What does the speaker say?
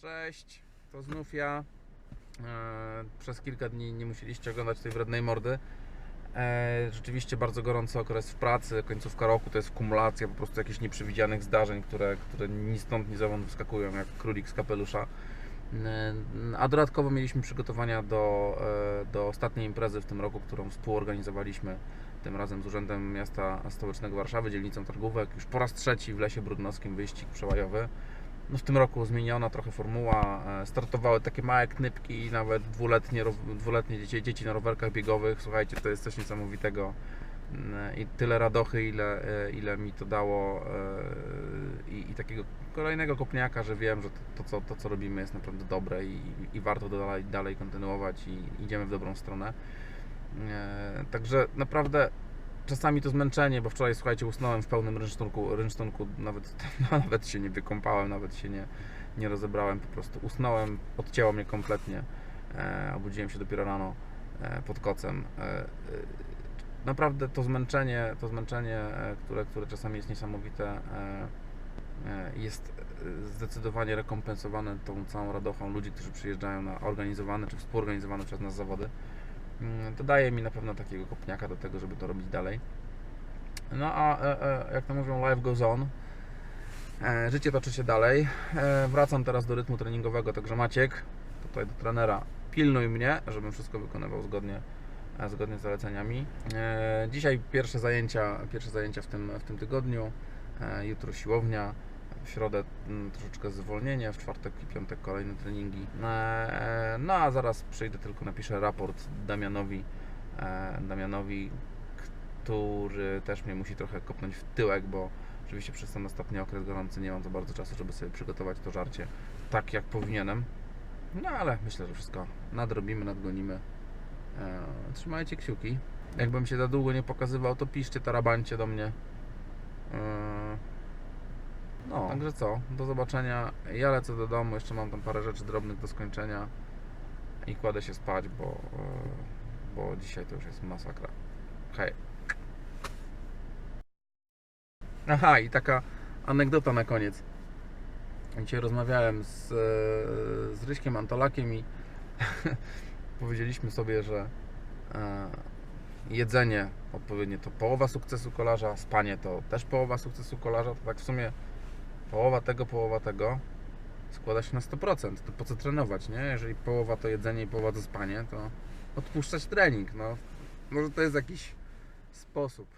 Cześć, to znów ja. E, przez kilka dni nie musieliście oglądać tej wrednej mordy. E, rzeczywiście bardzo gorący okres w pracy, końcówka roku to jest kumulacja po prostu jakichś nieprzewidzianych zdarzeń, które, które ni stąd, ni zowąd wyskakują jak królik z kapelusza. E, A dodatkowo mieliśmy przygotowania do, do ostatniej imprezy w tym roku, którą współorganizowaliśmy tym razem z Urzędem Miasta Stołecznego Warszawy, dzielnicą Targówek. Już po raz trzeci w Lesie Brudnowskim wyścig przełajowy. No w tym roku zmieniona trochę formuła. e, Startowały takie małe knypki, nawet dwuletnie, dwuletnie dzieci, dzieci na rowerkach biegowych. Słuchajcie, to jest coś niesamowitego. Mm, I tyle radochy, ile, e, ile mi to dało e, i, i takiego kolejnego kopniaka, że wiem, że to, to, co, to co robimy jest naprawdę dobre i, i warto to dalej, dalej kontynuować i idziemy w dobrą stronę. E, Także naprawdę czasami to zmęczenie, bo wczoraj słuchajcie, usnąłem w pełnym rynsztunku, rynsztunku nawet, nawet się nie wykąpałem, nawet się nie, nie rozebrałem, po prostu usnąłem, odcięło mnie kompletnie. E, obudziłem się dopiero rano e, pod kocem. E, e, naprawdę to zmęczenie, to zmęczenie, e, które, które czasami jest niesamowite, e, jest zdecydowanie rekompensowane tą całą radochą ludzi, którzy przyjeżdżają na organizowane czy współorganizowane przez nas zawody. Mm, To daje mi na pewno takiego kopniaka do tego, żeby to robić dalej. No a e, e, jak to mówią, life goes on. E, Życie toczy się dalej. Wracam teraz do rytmu treningowego, także Maciek, tutaj do trenera, pilnuj mnie, żebym wszystko wykonywał zgodnie, zgodnie z zaleceniami. Dzisiaj pierwsze zajęcia, pierwsze zajęcia w tym, w tym tygodniu. Jutro siłownia. W środę mm, troszeczkę zwolnienie, w czwartek i piątek kolejne treningi. E, No a zaraz przyjdę, tylko napiszę raport Damianowi, e, Damianowi, który też mnie musi trochę kopnąć w tyłek, bo oczywiście przez ten ostatni okres gorący nie mam za bardzo czasu, żeby sobie przygotować to żarcie tak jak powinienem. No ale myślę, że wszystko nadrobimy, nadgonimy. E, Trzymajcie kciuki. Jakbym się za długo nie pokazywał, to piszcie tarabancie do mnie. No, także co, do zobaczenia. Ja lecę do domu, jeszcze mam tam parę rzeczy drobnych do skończenia i kładę się spać, bo, e, bo dzisiaj to już jest masakra. Hej. Aha, i taka anegdota na koniec. Dzisiaj rozmawiałem z, e, z Ryśkiem Antolakiem i powiedzieliśmy sobie, że e, jedzenie odpowiednie to połowa sukcesu kolarza, spanie to też połowa sukcesu kolarza, to tak w sumie połowa tego, połowa tego składa się na 100%. To po co trenować, nie? Jeżeli połowa to jedzenie i połowa to spanie, to odpuszczać trening, no. Może to jest jakiś sposób.